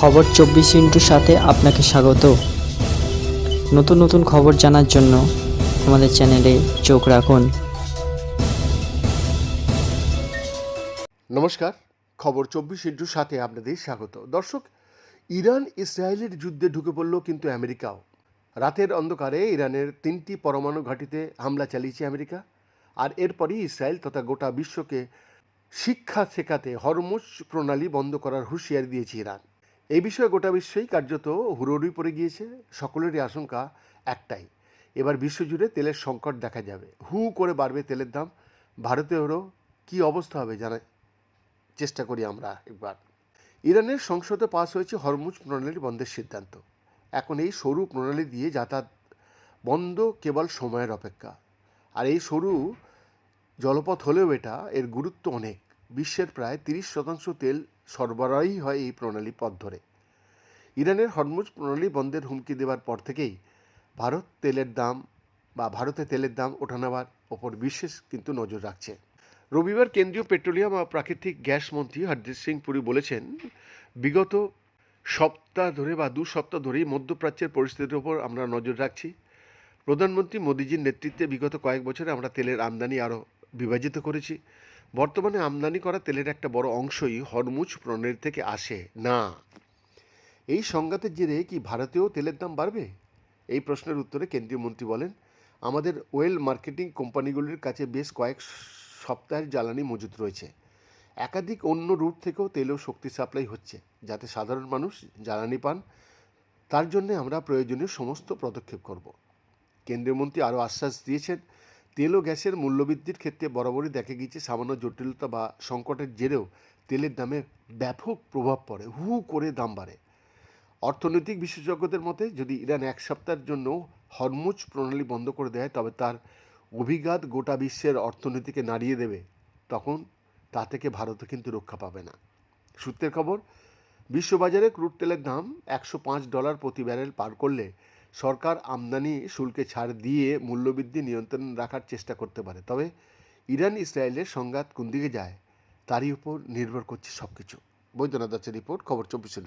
খবর চব্বিশ ইন্টুর সাথে আপনাকে স্বাগত। নতুন নতুন খবর জানার জন্য আমাদের চ্যানেলে চোখ রাখুন। নমস্কার, খবর চব্বিশ ইন্টুর সাথে আপনাদের স্বাগত। দর্শক, ইরান ইসরায়েলের যুদ্ধে ঢুকে পড়ল কিন্তু আমেরিকাও। রাতের অন্ধকারে ইরানের তিনটি পরমাণু ঘাঁটিতে হামলা চালিয়েছে আমেরিকা, আর এরপরই ইসরায়েল তথা গোটা বিশ্বকে শিক্ষা শেখাতে হরমুজ প্রণালী বন্ধ করার হুঁশিয়ারি দিয়েছে ইরান। এই বিষয়ে গোটা বিশ্বেই কার্যত হুড়োড়ি পড়ে গিয়েছে। সকলেরই আশঙ্কা একটাই, এবার বিশ্বজুড়ে তেলের সংকট দেখা যাবে। হু করে বাড়বে তেলের দাম। ভারতেরও কী অবস্থা হবে জানা চেষ্টা করি আমরা একবার। ইরানের সংসদে পাস হয়েছে হরমুজ প্রণালী বন্ধের সিদ্ধান্ত। এখন এই সরু প্রণালী দিয়ে যাতায়াত বন্ধ কেবল সময়ের অপেক্ষা। আর এই সরু জলপথ হলেও এটা, এর গুরুত্ব অনেক। বিশ্বের প্রায় তিরিশ শতাংশ তেল সরবরাহই হয় এই প্রণালী পথ ধরে। ইরানের হরমুজ প্রণালী বন্ধের হুমকি দেওয়ার পর থেকেই ভারত তেলের দাম বা ভারতে তেলের দাম ওঠানাবার ওপর বিশেষ কিন্তু নজর রাখছে। রবিবার কেন্দ্রীয় পেট্রোলিয়াম ও প্রাকৃতিক গ্যাস মন্ত্রী হরদীপ সিং পুরী বলেছেন, বিগত সপ্তাহ ধরে বা দু সপ্তাহ ধরেই মধ্যপ্রাচ্যের পরিস্থিতির ওপর আমরা নজর রাখছি। প্রধানমন্ত্রী মোদীজির নেতৃত্বে বিগত কয়েক বছরে আমরা তেলের আমদানি আরও বিভাজিত করেছি। বর্তমানে আমদানি করা তেলের একটা বড় অংশই হরমুজ প্রণালী থেকে আসে না। এই সংঘাতের জেরে কি ভারতেও তেলের দাম বাড়বে? এই প্রশ্নের উত্তরে কেন্দ্রীয় মন্ত্রী বলেন, আমাদের ওয়েল মার্কেটিং কোম্পানিগুলির কাছে বেশ কয়েক সপ্তাহের জ্বালানি মজুত রয়েছে। একাধিক অন্য রুট থেকেও তেল ও শক্তি সাপ্লাই হচ্ছে, যাতে সাধারণ মানুষ জ্বালানি পান। তার জন্য আমরা প্রয়োজনীয় সমস্ত পদক্ষেপ করব। কেন্দ্রীয় মন্ত্রী আরও আশ্বাস দিয়েছেন তেল ও গ্যাসের মূল্যবৃদ্ধির ক্ষেত্রে বরাবরই দেখা গিয়েছে সামান্য জটিলতা বা সংকটের জেরেও তেলের দামে ব্যাপক প্রভাব পড়ে, হু করে দাম বাড়ে। অর্থনৈতিক বিশেষজ্ঞদের মতে, যদি ইরান এক সপ্তাহের জন্য হরমুজ প্রণালী বন্ধ করে দেয়, তবে তার অভিঘাত গোটা বিশ্বের অর্থনীতিকে নাড়িয়ে দেবে, তখন তা থেকে ভারতও কিন্তু রক্ষা পাবে না। সূত্রের খবর, বিশ্ববাজারে ক্রুড তেলের দাম একশো পাঁচ ডলার প্রতি ব্যারেল পার করলে সরকার আমদানি শুল্কে ছাড় দিয়ে মূল্যবৃদ্ধি নিয়ন্ত্রণ রাখার চেষ্টা করতে পারে, তবে ইরান ইসরায়েলের সংঘাত কোন দিকে যায় তারই উপর নির্ভর করছে সব কিছু বৈদ্যনাথ দাসের রিপোর্ট, খবর চব্বিশ